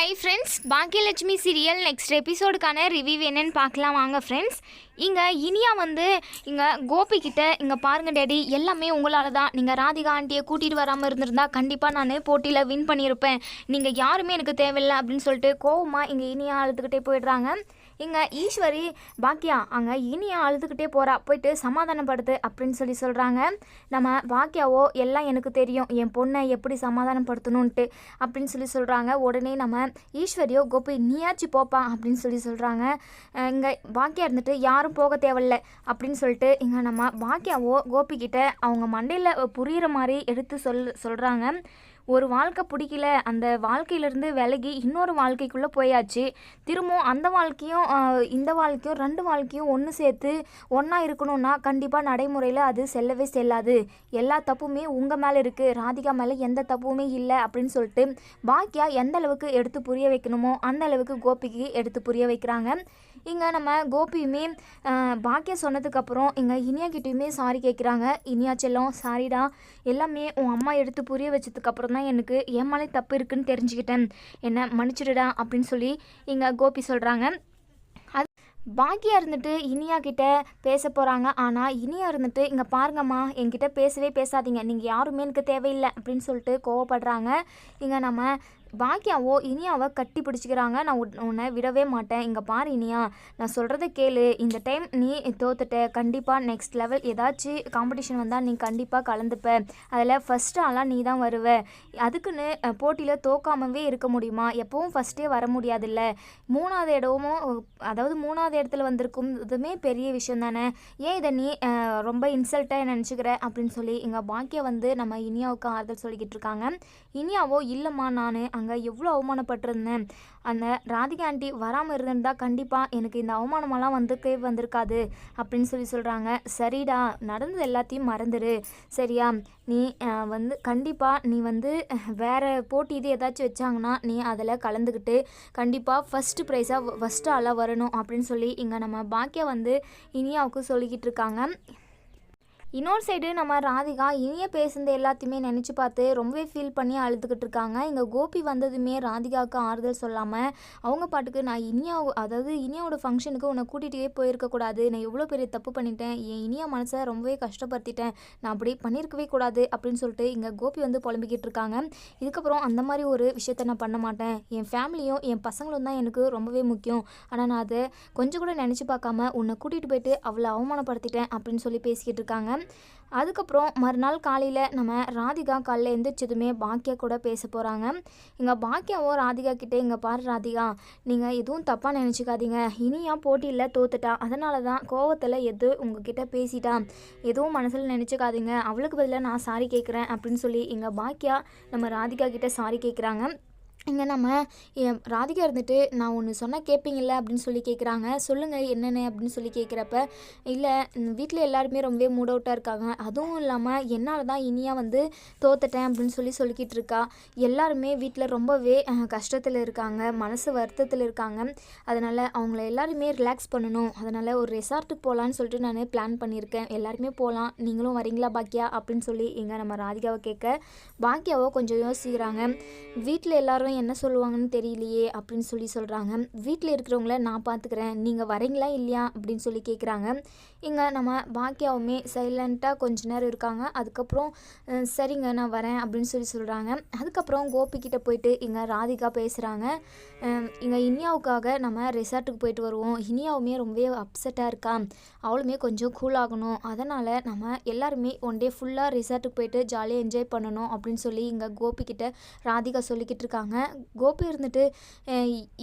Hi friends Baakiyalakshmi serial next எபிசோடுக்கான review என்னன்னு பார்க்கலாம். வாங்க ஃப்ரெண்ட்ஸ் இங்கே இனியா வந்து இங்கே கோபிக்கிட்ட இங்கே பாருங்கள் டேடி எல்லாமே உங்களால் தான். நீங்கள் ராதிகா ஆண்டியை கூட்டிகிட்டு வராமல் இருந்திருந்தா கண்டிப்பாக நான் போட்டியில் வின் பண்ணியிருப்பேன் நீங்கள் யாருமே எனக்கு தேவையில்லை அப்படின்னு சொல்லிட்டு கோவமாக இங்கே இனியா அழுதுகிட்டே போயிடுறாங்க. இங்கே ஈஸ்வரி பாக்கியா அங்கே இனியா அழுதுகிட்டே போகிறா போயிட்டு சமாதானப்படுத்து அப்படின்னு சொல்லி சொல்கிறாங்க நம்ம பாக்கியாவோ எல்லாம் எனக்கு தெரியும். என் பொண்ணை எப்படி சமாதானப்படுத்தணுன்ட்டு அப்படின்னு சொல்லி சொல்கிறாங்க உடனே நம்ம ஈஸ்வரியோ கோபி நீயாச்சு போப்பா அப்படின்னு சொல்லி சொல்கிறாங்க இங்கே பாக்கியா இருந்துட்டு யாரும் போக தேவையில்ல அப்படின்னு சொல்லிட்டு இங்கே நம்ம பாக்கியாவோ கோபிக்கிட்ட அவங்க மண்டையில் புரிகிற மாதிரி எடுத்து சொல் சொல்கிறாங்க ஒரு வாழ்க்கை பிடிக்கல அந்த வாழ்க்கையிலேருந்து விலகி இன்னொரு வாழ்க்கைக்குள்ளே போயாச்சு. திரும்பவும் அந்த வாழ்க்கையும் இந்த வாழ்க்கையும் ரெண்டு வாழ்க்கையும் ஒன்று சேர்த்து ஒன்றா இருக்கணும்னா கண்டிப்பாக நடைமுறையில் அது செல்லவே செல்லாது. எல்லா தப்புமே உங்கள் மேலே இருக்குது ராதிகா மேலே எந்த தப்புமே இல்லை அப்படின்னு சொல்லிட்டு பாக்கியா எந்த அளவுக்கு எடுத்து புரிய வைக்கணுமோ அந்த அளவுக்கு கோபிக்கு எடுத்து புரிய வைக்கிறாங்க. இங்கே நம்ம கோபியுமே பாக்கிய பாக்கியா சொன்னதுக்கப்புறம் இங்கே இனியா கிட்டேயுமே சாரி கேட்குறாங்க இனியா செல்லம் சாரிடா எல்லாமே உன் அம்மா எடுத்து புரிய வச்சதுக்கப்புறம் தான் எனக்கு என் மேலே தப்பு இருக்குன்னு தெரிஞ்சுக்கிட்டேன். என்ன மன்னிச்சிடுடா அப்படின்னு சொல்லி இங்கே கோபி சொல்கிறாங்க அது பாக்கியா இருந்துட்டு இனியா கிட்ட பேச போகிறாங்க ஆனால் இனியா இருந்துட்டு இங்கே பாருங்கம்மா என்கிட்ட பேசவே பேசாதீங்க. நீங்கள் யாருமே எனக்கு தேவையில்லை அப்படின்னு சொல்லிட்டு கோவப்படுறாங்க. இங்கே நம்ம பாக்கியாவோ இனியாவை கட்டி பிடிச்சிக்கிறாங்க. நான் உன்னை விடவே மாட்டேன். இங்கே பாரு இனியா நான் சொல்கிறத கேளு. இந்த டைம் நீ தோத்துட்ட. கண்டிப்பாக நெக்ஸ்ட் லெவல் ஏதாச்சும் காம்படிஷன் வந்தால் நீ கண்டிப்பாக கலந்துப்ப. அதில் ஃபஸ்ட்டு ஆளாக நீ தான் வருவ. அதுக்குன்னு போட்டியில் தோக்காமவே இருக்க முடியுமா? எப்போவும் ஃபஸ்ட்டே வர முடியாதுல்ல. மூணாவது இடமும் அதாவது மூணாவது இடத்துல வந்திருக்கும் இதுவுமே பெரிய விஷயம் தானே. ஏன் இதை நீ ரொம்ப இன்சல்ட்டாக நினச்சிக்கிற? அப்படின்னு சொல்லி எங்கள் பாக்கியா வந்து நம்ம இனியாவுக்கு ஆறுதல் சொல்லிக்கிட்டு இருக்காங்க. இனியாவோ இல்லைம்மா நான் அங்கே எவ்வளோ அவமானப்பட்டிருந்தேன்? அந்த ராதிகா ஆண்டி வராமல் இருந்திருந்தா கண்டிப்பாக எனக்கு இந்த அவமானமெல்லாம் வந்துக்கே வந்திருக்காது அப்படின்னு சொல்லி சொல்கிறாங்க சரிடா நடந்தது எல்லாத்தையும் மறந்துடு சரியா நீ வந்து கண்டிப்பாக நீ வந்து வேறு போட்டி இது ஏதாச்சும் வச்சாங்கன்னா நீ அதில் கலந்துக்கிட்டு கண்டிப்பாக ஃபஸ்ட்டு ப்ரைஸாக ஃபஸ்ட்டு ஆளாக வரணும் அப்படின்னு சொல்லி இங்கே நம்ம பாக்கியா வந்து இனியாவுக்கு சொல்லிக்கிட்டு இருக்காங்க. இன்னொரு சைடு நம்ம ராதிகா இனிய பேசுனது எல்லாத்தையுமே நினச்சி பார்த்து ரொம்பவே ஃபீல் பண்ணி அழுதுகிட்டு இருக்காங்க. இங்கே கோபி வந்ததுமே ராதிகாவுக்கு ஆறுதல் சொல்லாமல் அவங்க பாட்டுக்கு நான் இனியா அதாவது இனியாவோட ஃபங்க்ஷனுக்கு உன்னை கூட்டிகிட்டே போயிருக்கக்கூடாது நான் எவ்வளோ பெரிய தப்பு பண்ணிட்டேன். என் இனியா மனசை ரொம்பவே கஷ்டப்படுத்திட்டேன். நான் அப்படி பண்ணியிருக்கவே கூடாது அப்படின்னு சொல்லிட்டு இங்கே கோபி வந்து புலம்பிக்கிட்டு இருக்காங்க. இதுக்கப்புறம் அந்த மாதிரி ஒரு விஷயத்த நான் பண்ண மாட்டேன். என் ஃபேமிலியும் என் பசங்களும் தான் எனக்கு ரொம்பவே முக்கியம். ஆனால் நான் அதை கொஞ்சம் கூட நினச்சி பார்க்காம உன்னை கூட்டிகிட்டு போயிட்டு அவ்வளோ அவமானப்படுத்திட்டேன் அப்படின்னு சொல்லி பேசிக்கிட்டு இருக்காங்க. அதுக்கப்புறம் மறுநாள் காலையில் நம்ம ராதிகா காலைல எந்திரிச்சதுமே பாக்கியா கூட பேச போகிறாங்க இங்கே பாக்கியாவோ ராதிகா கிட்டே இங்கே பாரு ராதிகா நீங்கள் எதுவும் தப்பாக நினச்சிக்காதீங்க. இனியா போட்டியில் தோத்துட்டா? அதனால தான் கோவத்தில் எது உங்ககிட்ட பேசிட்டா? எதுவும் மனசில் நினச்சிக்காதீங்க. அவளுக்கு பதிலாக நான் சாரி கேட்குறேன் அப்படின்னு சொல்லி இங்கே பாக்கியா நம்ம ராதிகா கிட்டே சாரி கேட்குறாங்க இங்கே நம்ம என் ராதிகா இருந்துட்டு நான் ஒன்று சொன்னால் கேட்பீங்கள்ல அப்படின்னு சொல்லி கேட்குறாங்க சொல்லுங்கள் என்னென்ன? அப்படின்னு சொல்லி கேட்குறப்ப இல்லை வீட்டில் எல்லாருமே ரொம்பவே மூட் அவுட்டாக இருக்காங்க. அதுவும் இல்லாமல் என்னால் தான் இனியாக வந்து தோத்துட்டேன் அப்படின்னு சொல்லி சொல்லிக்கிட்டு இருக்கா. எல்லாருமே வீட்டில் ரொம்பவே கஷ்டத்தில் இருக்காங்க. மனசு வருத்தத்தில் இருக்காங்க. அதனால் அவங்கள எல்லாருமே ரிலாக்ஸ் பண்ணணும். அதனால் ஒரு ரெசார்ட்டுக்கு போகலான்னு சொல்லிட்டு நான் பிளான் பண்ணியிருக்கேன். எல்லாருமே போகலாம் நீங்களும் வரீங்களா பாக்கியா அப்படின்னு சொல்லி எங்கள் நம்ம ராதிகாவை கேட்க பாக்கியாவோ கொஞ்சம் யோசிக்கிறாங்க. வீட்டில் எல்லோரும் என்ன சொல்லுவாங்கன்னு தெரியலையே அப்படின்னு சொல்லி சொல்கிறாங்க வீட்டில் இருக்கிறவங்கள நான் பார்த்துக்கிறேன் நீங்கள் வரீங்களா இல்லையா அப்படின்னு சொல்லி கேட்குறாங்க இங்கே நம்ம பாக்கியாவுமே சைலண்ட்டாக கொஞ்ச நேரம் இருக்காங்க. அதுக்கப்புறம் சரிங்க நான் வரேன் அப்படின்னு சொல்லி சொல்கிறாங்க அதுக்கப்புறம் கோபிக்கிட்ட போயிட்டு இங்கே ராதிகா பேசுகிறாங்க இங்கே இனியாவுக்காக நம்ம ரெசார்ட்டுக்கு போயிட்டு வருவோம். இனியாவுமே ரொம்பவே அப்செட்டாக இருக்கா? அவளுமே கொஞ்சம் கூல் ஆகணும். அதனால் நம்ம எல்லாருமே ஒன் டே ஃபுல்லாக ரெசார்ட்டுக்கு போயிட்டு ஜாலியாக என்ஜாய் பண்ணணும் அப்படின்னு சொல்லி இங்கே கோபிக்கிட்ட ராதிகா சொல்லிக்கிட்டு இருக்காங்க. கோபி இருந்துட்டு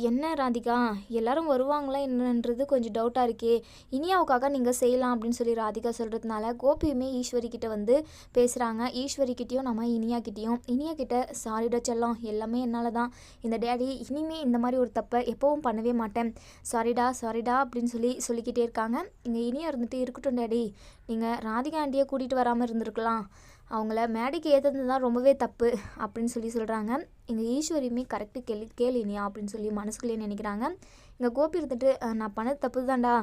என்ன ராதிகா? எல்லாரும் வருவாங்களா என்னன்றது கொஞ்சம் டவுட்டாக இருக்கே. இனியாவுக்காக நீங்கள் செய்யலாம் அப்படின்னு சொல்லி ராதிகா சொல்கிறதுனால கோபியுமே ஈஸ்வரி கிட்ட வந்து பேசுகிறாங்க ஈஸ்வரி கிட்டேயும் நம்ம இனியா கிட்டேயும் இனியா கிட்ட சாரிடா செல்லம் எல்லாமே என்னால் தான். இந்த டேடி இனிமே இந்த மாதிரி ஒரு தப்பை எப்போவும் பண்ணவே மாட்டேன். சாரிடா சாரிடா அப்படின்னு சொல்லி சொல்லிக்கிட்டே இருக்காங்க. இங்கே இனியா இருந்துட்டு இருக்கட்டும் டேடி நீங்கள் ராதிகா ஆண்டியை கூட்டிகிட்டு வராமல் இருந்திருக்கலாம். அவங்கள மேடைக்கு ஏற்றது தான் ரொம்பவே தப்பு அப்படின்னு சொல்லி சொல்கிறாங்க இங்கே ஈஸ்வரியுமே கரெக்டு கேள்வி கேளுனியா அப்படின்னு சொல்லி மனசுக்குள்ளேயே நினைக்கிறாங்க. இங்கே கோபி இருந்துட்டு நான் பண்ணது தப்பு தான்டா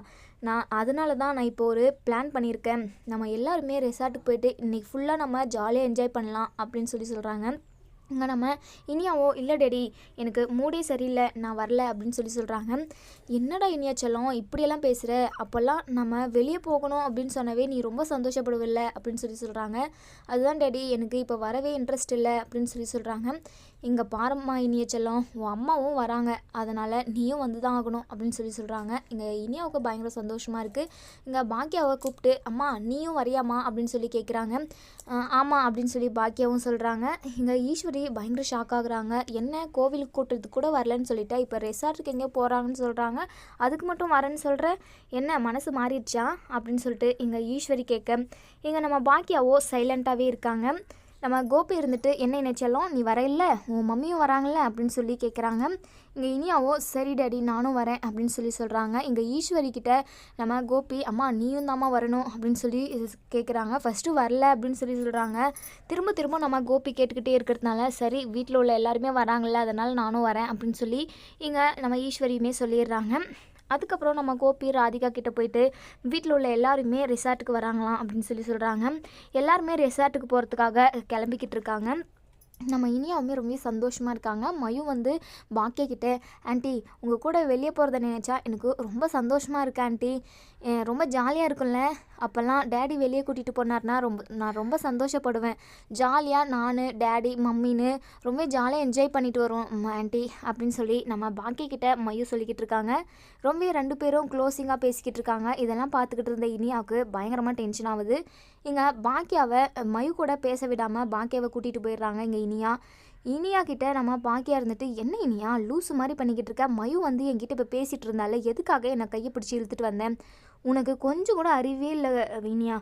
நான் அதனால தான் நான் இப்போ ஒரு பிளான் பண்ணியிருக்கேன். நம்ம எல்லாருமே ரெசார்ட்டுக்கு போயிட்டு இன்றைக்கி ஃபுல்லாக நம்ம ஜாலியாக என்ஜாய் பண்ணலாம் அப்படின்னு சொல்லி சொல்கிறாங்க இங்கே நம்ம இனியாவோ இல்லை டேடி எனக்கு மூடே சரியில்லை நான் வரல அப்படின்னு சொல்லி சொல்கிறாங்க என்னடா இனியா செல்லம் இப்படியெல்லாம் பேசுகிற அப்போல்லாம் நம்ம வெளியே போகணும் அப்படின்னு சொன்னவே நீ ரொம்ப சந்தோஷப்படுவில்ல அப்படின்னு சொல்லி சொல்கிறாங்க அதுதான் டேடி எனக்கு இப்போ வரவே இன்ட்ரெஸ்ட் இல்லை அப்படின்னு சொல்லி சொல்கிறாங்க இங்கே பாரம்மா இனிய செல்லம். உன் அம்மாவும் வராங்க. அதனால் நீயும் வந்து தான் ஆகணும் அப்படின்னு சொல்லி சொல்கிறாங்க இங்கே இனியாவுக்கு பயங்கர சந்தோஷமாக இருக்குது இங்கே பாக்கியாவை கூப்பிட்டு அம்மா நீயும் வரியாம்மா அப்படின்னு சொல்லி கேட்குறாங்க ஆமாம் அப்படின்னு சொல்லி பாக்கியாவும் சொல்கிறாங்க இங்கே ஈஸ்வரி பயங்கர ஷாக் ஆகுறாங்க. என்ன கோவிலுக்கு கூட்டுறதுக்கு கூட வரலன்னு சொல்லிட்டா? இப்போ ரெசார்ட்டுக்கு எங்கேயோ போகிறாங்கன்னு சொல்கிறாங்க அதுக்கு மட்டும் வரேன்னு சொல்கிற என்ன மனசு மாறிடுச்சா? அப்படின்னு சொல்லிட்டு இங்கே ஈஸ்வரி கேட்க இங்கே நம்ம பாக்கியாவோ சைலண்ட்டாகவே இருக்காங்க. நம்ம கோபி இருந்துட்டு என்ன நினைச்சாலும் நீ வரையில உன் மம்மியும் வராங்கல்ல அப்படின்னு சொல்லி கேட்குறாங்க இங்கே இனியாவோ சரி டேடி நானும் வரேன் அப்படின்னு சொல்லி சொல்கிறாங்க இங்கே ஈஸ்வரி கிட்ட நம்ம கோபி அம்மா நீயும் தாம்மா வரணும் அப்படின்னு சொல்லி கேட்குறாங்க ஃபஸ்ட்டு வரல அப்படின்னு சொல்லி சொல்கிறாங்க திரும்ப திரும்ப நம்ம கோபி கேட்டுக்கிட்டே இருக்கிறதுனால சரி வீட்டில் உள்ள எல்லாருமே வராங்கல்ல அதனால் நானும் வரேன் அப்படின்னு சொல்லி இங்கே நம்ம ஈஸ்வரியுமே சொல்லிடுறாங்க. அதுக்கப்புறம் நம்ம கோபி ராதிகா கிட்டே போயிட்டு வீட்டில் உள்ள எல்லாருமே ரிசார்ட்டுக்கு வராங்களாம் அப்படின்னு சொல்லி சொல்கிறாங்க எல்லாருமே ரிசார்ட்டுக்கு போகிறதுக்காக கிளம்பிக்கிட்டு இருக்காங்க. நம்ம இனியாவுமே ரொம்ப சந்தோஷமாக இருக்காங்க. மயு வந்து பாக்கிய ஆண்டி உங்கள் கூட வெளியே போகிறத நினச்சா எனக்கு ரொம்ப சந்தோஷமாக இருக்கு ஆண்டி. ரொம்ப ஜாலியாக இருக்கும்ல. அப்போல்லாம் டேடி வெளியே கூட்டிகிட்டு போனார்னா ரொம்ப நான் ரொம்ப சந்தோஷப்படுவேன். ஜாலியாக நான் டேடி மம்மின்னு ரொம்ப ஜாலியாக என்ஜாய் பண்ணிட்டு வருவோம். ஆண்டி அப்படின்னு சொல்லி நம்ம பாக்கி கிட்ட மயு சொல்லிக்கிட்டு இருக்காங்க. ரொம்ப ரெண்டு பேரும் க்ளோஸிங்காக பேசிக்கிட்டு இருக்காங்க. இதெல்லாம் பார்த்துக்கிட்டு இருந்த இனியாவுக்கு பயங்கரமாக டென்ஷன் ஆகுது. இங்கே பாக்கியாவை மயு கூட பேச விடாமல் பாக்கியாவை கூட்டிகிட்டு போயிடுறாங்க இங்கே இனியா. இனியா கிட்ட நம்ம பாக்கியா இருந்துட்டு என்ன இனியா? லூசு மாதிரி பண்ணிக்கிட்டு இருக்க. மயு வந்து என்கிட்ட இப்போ பேசிகிட்டு இருந்தால. எதுக்காக என்னை கையை பிடிச்சி இழுத்துட்டு வந்தேன் உனக்கு கொஞ்சம் கூட அறிவே இல்லை இனியா.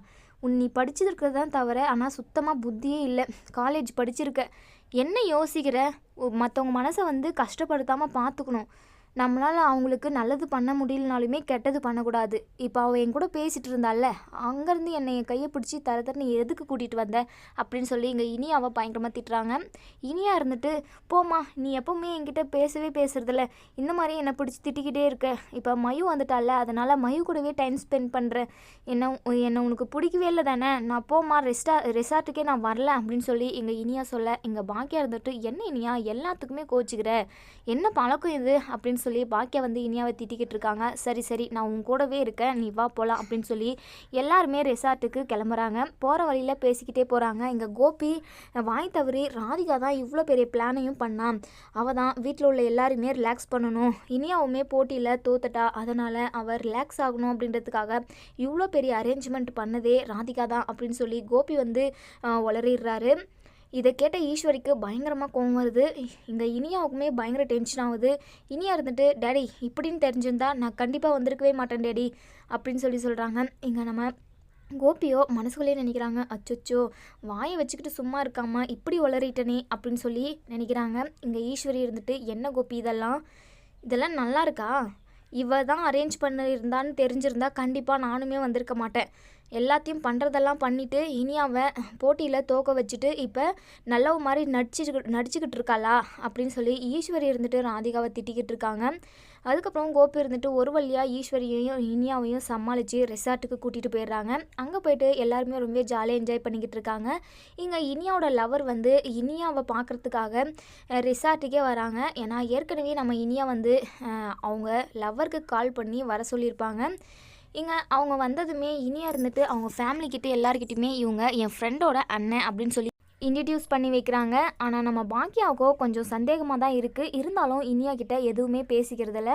உன் நீ படிச்சிருக்கிறது தான் தவிர ஆனால் சுத்தமாக புத்தியே இல்லை. காலேஜ் படிச்சிருக்க. என்ன யோசிக்கிற? மற்றவங்க மனசை வந்து கஷ்டப்படுத்தாமல் பார்த்துக்கணும் நம்மளால் அவங்களுக்கு நல்லது பண்ண முடியலனாலுமே கெட்டது பண்ணக்கூடாது. இப்போ அவள் என் கூட பேசிகிட்டு இருந்தால அங்கேருந்து என்னை என் கையை பிடிச்சி தர தரன்னு எதுக்கு கூட்டிகிட்டு வந்த? அப்படின்னு சொல்லி இங்கே இனியாவை பயங்கரமாக திட்டுறாங்க. இனியாக இருந்துட்டு போம்மா நீ எப்போவுமே என்கிட்ட பேசவே பேசுறதில்ல. இந்த மாதிரி என்னை பிடிச்சி திட்டிக்கிட்டே இருக்க. இப்போ மயு வந்துட்டால அதனால் மயு கூடவே டைம் ஸ்பெண்ட் பண்ணுறேன் என்ன என்னை உனக்கு பிடிக்கவே இல்லை தானே? நான் போம்மா ரெஸ்டா ரெசார்ட்டுக்கே நான் வரல. அப்படின்னு சொல்லி எங்கள் இனியா சொல்ல எங்கள் பாக்கியா இருந்துட்டு என்ன இனியா? எல்லாத்துக்குமே கோச்சிக்கிற. என்ன பழக்கம் இது? அப்படின்னு சொல்லி பாக்கியா வந்து இனியாவை திட்டிக்கிட்டு இருக்காங்க. சரி சரி நான் உன் கூடவே இருக்கேன். நீ வா போகலாம் அப்படின்னு சொல்லி எல்லாருமே ரெசார்ட்டுக்கு கிளம்புறாங்க. போகிற வழியில் பேசிக்கிட்டே போகிறாங்க இங்கே கோபி வாய் தவறி ராதிகா தான் இவ்வளோ பெரிய பிளானையும் பண்ணான் அவள் தான் வீட்டில் உள்ள எல்லாருமே ரிலாக்ஸ் பண்ணணும். இனியாவுமே போட்டியில் தோத்துட்டா. அதனால் அவள் ரிலாக்ஸ் ஆகணும் அப்படின்றதுக்காக இவ்வளோ பெரிய அரேஞ்ச்மெண்ட் பண்ணதே ராதிகா தான் அப்படின்னு சொல்லி கோபி வந்து உளறிடுறாரு. இதை கேட்ட ஈஸ்வரிக்கு பயங்கரமாக கோவம் வருது. இங்கே இனியாவுக்குமே பயங்கர டென்ஷன் ஆகுது. இனியா இருந்துட்டு டேடி இப்படின்னு தெரிஞ்சிருந்தா நான் கண்டிப்பாக வந்திருக்கவே மாட்டேன் டேடி அப்படின்னு சொல்லி சொல்கிறாங்க இங்கே நம்ம கோபியோ மனசுக்குள்ளே நினைக்கிறாங்க அச்சோச்சோ வாயை வச்சுக்கிட்டு சும்மா இருக்காமல் இப்படி வளரிட்டனே அப்படின்னு சொல்லி நினைக்கிறாங்க. இங்கே ஈஸ்வரி இருந்துட்டு என்ன கோபி இதெல்லாம்? இதெல்லாம் நல்லா இருக்கா? இவ தான் அரேஞ்ச் பண்ணியிருந்தான்னு தெரிஞ்சிருந்தா கண்டிப்பாக நானுமே வந்திருக்க மாட்டேன். எல்லாத்தையும் பண்ணுறதெல்லாம் பண்ணிவிட்டு இனியாவை போட்டியில் தோக்க வச்சுட்டு இப்போ நல்லவ மாதிரி நடிச்சு நடிச்சுக்கிட்டு இருக்காளா அப்படின்னு சொல்லி ஈஸ்வரி இருந்துட்டு ராதிகாவை திட்டிக்கிட்டு இருக்காங்க. அதுக்கப்புறம் கோபி இருந்துட்டு ஒரு வழியாக ஈஸ்வரியையும் இனியாவையும் சமாளித்து ரெசார்ட்டுக்கு கூட்டிகிட்டு போயிடுறாங்க. அங்கே போயிட்டு எல்லாருமே ரொம்ப ஜாலியாக என்ஜாய் பண்ணிக்கிட்டு இருக்காங்க. இங்கே இனியாவோட லவர் வந்து இனியாவை பார்க்குறதுக்காக ரிசார்ட்டுக்கே வராங்க. ஏன்னா ஏற்கனவே நம்ம இனியா வந்து அவங்க லவருக்கு கால் பண்ணி வர சொல்லியிருப்பாங்க. இங்கே அவங்க வந்ததுமே இனியா இருந்துட்டு அவங்க ஃபேமிலிக்கிட்ட எல்லாருக்கிட்டையுமே இவங்க என் ஃப்ரெண்டோட அண்ணன் அப்படின்னு சொல்லி இன்ட்ரடியூஸ் பண்ணி வைக்கிறாங்க. ஆனால் நம்ம பாக்கியாவுக்கோ கொஞ்சம் சந்தேகமாக தான் இருக்குது இருந்தாலும் இனியா கிட்ட எதுவுமே பேசிக்கிறதில்ல.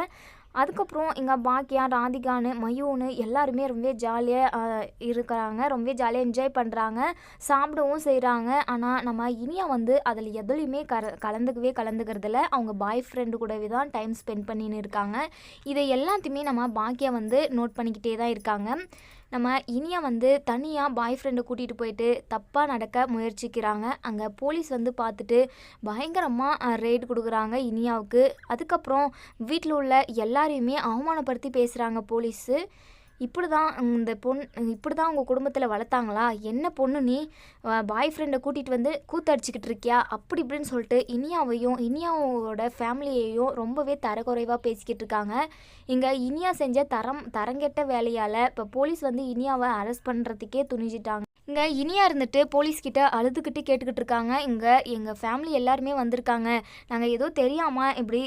அதுக்கப்புறம் இங்கே பாக்கியா ராதிகான்னு மயூன்னு எல்லாருமே ரொம்ப ஜாலியாக இருக்கிறாங்க. ரொம்ப ஜாலியாக என்ஜாய் பண்ணுறாங்க சாப்பிடவும் செய்கிறாங்க ஆனால் நம்ம இனியா வந்து அதில் எதுலையுமே கர கலந்துக்கவே கலந்துக்கிறதில்ல அவங்க பாய் ஃப்ரெண்டு கூடவே தான் டைம் ஸ்பெண்ட் பண்ணின்னு இருக்காங்க. இதை எல்லாத்தையுமே நம்ம பாக்கியா வந்து நோட் பண்ணிக்கிட்டே தான் இருக்காங்க. நம்ம இனியா வந்து தனியாக பாய் ஃப்ரெண்டை கூட்டிகிட்டு போயிட்டு தப்பாக நடக்க முயற்சிக்கிறாங்க. அங்கே போலீஸ் வந்து பார்த்துட்டு பயங்கரமாக ரெய்டு கொடுக்குறாங்க இனியாவுக்கு. அதுக்கப்புறம் வீட்டில் உள்ள எல்லாரையுமே அவமானப்படுத்தி பேசுகிறாங்க போலீஸு இப்படி தான் இந்த பொண் இப்படி தான் உங்கள் குடும்பத்தில் வளர்த்தாங்களா? என்ன பொண்ணு நீ பாய் ஃப்ரெண்டை கூட்டிகிட்டு வந்து கூத்தடிச்சிக்கிட்டு இருக்கியா? அப்படி இப்படின்னு சொல்லிட்டு இனியாவையும் இனியாவோட ஃபேமிலியையும் ரொம்பவே தரக்குறைவாக பேசிக்கிட்டு இருக்காங்க. இங்கே இனியா செஞ்ச தரம் தரங்கெட்ட வேலையால் இப்போ போலீஸ் வந்து இனியாவை அரெஸ்ட் பண்ணுறதுக்கே துணிஞ்சிட்டாங்க. இங்கே இனியா இருந்துட்டு போலீஸ்கிட்ட அழுதுகிட்டு கேட்டுக்கிட்டு இருக்காங்க. இங்கே எங்கள் ஃபேமிலி எல்லாருமே வந்திருக்காங்க. நாங்கள் ஏதோ தெரியாமல் இப்படி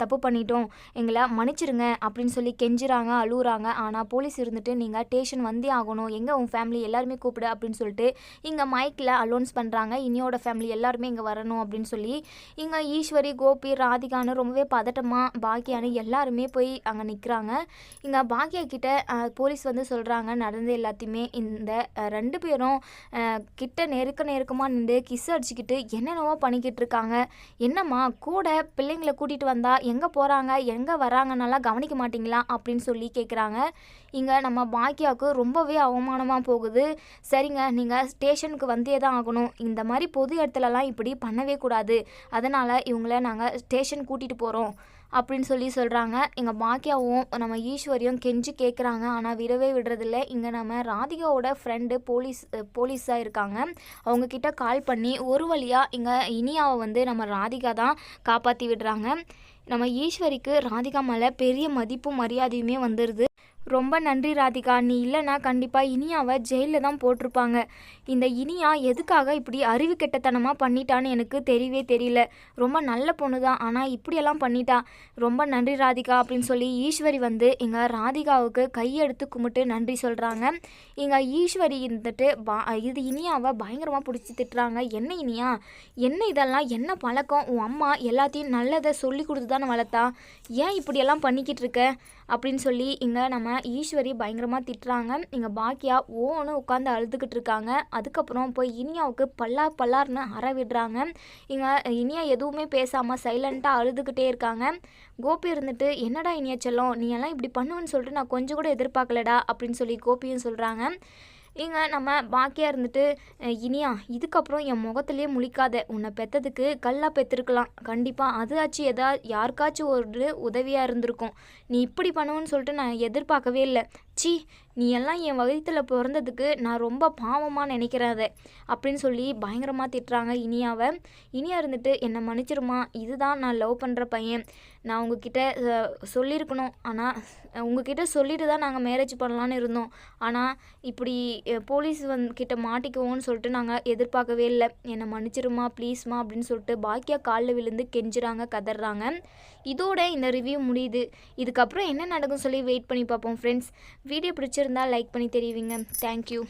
தப்பு பண்ணிட்டோம். எங்களை மன்னிச்சிருங்க அப்படின்னு சொல்லி கெஞ்சுறாங்க அழுகுறாங்க ஆனால் போலீஸ் இருந்துட்டு நீங்கள் ஸ்டேஷன் வந்தே ஆகணும். எங்கே உன் ஃபேமிலி எல்லாருமே கூப்பிடு அப்படின்னு சொல்லிட்டு இங்கே மைக்கில் அலோன்ஸ் பண்ணுறாங்க இனியோட ஃபேமிலி எல்லாருமே இங்கே வரணும் அப்படின்னு சொல்லி. இங்கே ஈஸ்வரி கோபி ராதிகான்னு ரொம்பவே பதட்டமாக பாக்கியான்னு எல்லாருமே போய் அங்கே நிற்கிறாங்க இங்கே பாக்கியா கிட்ட போலீஸ் வந்து சொல்கிறாங்க நடந்த எல்லாத்தையுமே. இந்த ரெண்டு பேரும் அப்புறம் கிட்ட நெருக்க நெருக்கமாக நின்று கிஸ் அடிச்சுக்கிட்டு என்னென்னவோ பண்ணிக்கிட்டு இருக்காங்க. என்னம்மா கூட பிள்ளைங்களை கூட்டிகிட்டு வந்தால் எங்கே போகிறாங்க எங்கே வராங்கன்னெல்லாம் கவனிக்க மாட்டீங்களா? அப்படின்னு சொல்லி கேட்குறாங்க இங்கே நம்ம பாக்கியாவுக்கு ரொம்பவே அவமானமாக போகுது. சரிங்க நீங்கள் ஸ்டேஷனுக்கு வந்தே தான் ஆகணும். இந்த மாதிரி பொது இடத்துலலாம் இப்படி பண்ணவே கூடாது. அதனால் இவங்கள நாங்கள் ஸ்டேஷன் கூட்டிகிட்டு போகிறோம் அப்படின்னு சொல்லி சொல்கிறாங்க எங்கள் பாக்கியாவும் நம்ம ஈஸ்வரியும் கெஞ்சி கேட்குறாங்க ஆனால் விடவே விடுறதில்ல. இங்கே நம்ம ராதிகாவோட ஃப்ரெண்டு போலீஸ் போலீஸாக இருக்காங்க. அவங்கக்கிட்ட கால் பண்ணி ஒரு வழியாக இங்கே இனியாவை வந்து நம்ம ராதிகா தான் காப்பாற்றி விடுறாங்க. நம்ம ஈஸ்வரிக்கு ராதிகா மேலே பெரிய மதிப்பும் மரியாதையுமே வந்துடுது ரொம்ப நன்றி ராதிகா. நீ இல்லைன்னா கண்டிப்பாக இனியாவை ஜெயிலில் தான் போட்டிருப்பாங்க. இந்த இனியா எதுக்காக இப்படி அறிவு கெட்டத்தனமாக பண்ணிட்டான்னு எனக்கு தெரியவே தெரியல. ரொம்ப நல்ல பொண்ணு தான் ஆனால் இப்படியெல்லாம் பண்ணிட்டா. ரொம்ப நன்றி ராதிகா அப்படின்னு சொல்லி ஈஸ்வரி வந்து எங்கள் ராதிகாவுக்கு கையெடுத்து கும்பிட்டு நன்றி சொல்கிறாங்க எங்கள் ஈஸ்வரி இருந்துட்டு பா இது இனியாவை பயங்கரமாக பிடிச்சி திட்டுறாங்க. என்ன இனியா? என்ன இதெல்லாம்? என்ன பழக்கம்? உன் அம்மா எல்லாத்தையும் நல்லதை சொல்லி கொடுத்து தானே வளர்த்தா. ஏன் இப்படியெல்லாம் பண்ணிக்கிட்டு இருக்க? அப்படின்னு சொல்லி இங்கே நம்ம ஈஸ்வரி பயங்கரமாக திட்டுறாங்க. இங்கே பாக்கியா ஓன்னு உட்காந்து அழுதுகிட்டு இருக்காங்க. அதுக்கப்புறம் போய் இனியாவுக்கு பல்லா பல்லார்னு அற விடுறாங்க. இங்கே இனியா எதுவுமே பேசாமல் சைலண்ட்டாக அழுதுகிட்டே இருக்காங்க. கோபி இருந்துட்டு என்னடா இனியா செல்லம்? நீ எல்லாம் இப்படி பண்ணுவேன்னு சொல்லிட்டு நான் கொஞ்சம் கூட எதிர்பார்க்கலடா? அப்படின்னு சொல்லி கோபியும் சொல்கிறாங்க இங்கே நம்ம பாக்கியா இருந்துட்டு இனியா இதுக்கப்புறம் என் முகத்திலே முழிக்காத. உன்னை பெற்றதுக்கு கல்லாக பெற்றிருக்கலாம் கண்டிப்பாக அது ஆச்சு. எதா யாருக்காச்சும் ஒரு உதவியாக இருந்திருக்கும். நீ இப்படி பண்ணுவேன்னு சொல்லிட்டு நான் எதிர்பார்க்கவே இல்லை. சி நீ எல்லாம் என் வயிற்றில் பிறந்ததுக்கு நான் ரொம்ப பாவமாக நினைக்கிறேன் அதை அப்படின்னு சொல்லி பயங்கரமாக திட்டுறாங்க இனியாவை. இனியா இருந்துட்டு என்னை மன்னிச்சிருமா இதுதான் நான் லவ் பண்ணுற பையன். நான் உங்ககிட்ட சொல்லியிருக்கணும் ஆனால் உங்ககிட்ட சொல்லிட்டு தான் நாங்கள் மேரேஜ் பண்ணலான்னு இருந்தோம். ஆனால் இப்படி போலீஸ் வந் கிட்ட மாட்டிக்குவோன்னு சொல்லிட்டு நாங்கள் எதிர்பார்க்கவே இல்லை. என்னை மன்னிச்சிருமா ப்ளீஸ்மா அப்படின்னு சொல்லிட்டு பாக்கியா காலில் விழுந்து கெஞ்சுறாங்க கதறாங்க. இதோட இந்த ரிவ்யூ முடியுது. இதுக்கப்புறம் என்ன நடக்கும் சொல்லி வெயிட் பண்ணி பார்ப்போம் ஃப்ரெண்ட்ஸ் வீடியோ பிடிச்சிருந்தா லைக் பண்ணி தெரிவிங்க. தேங்க்யூ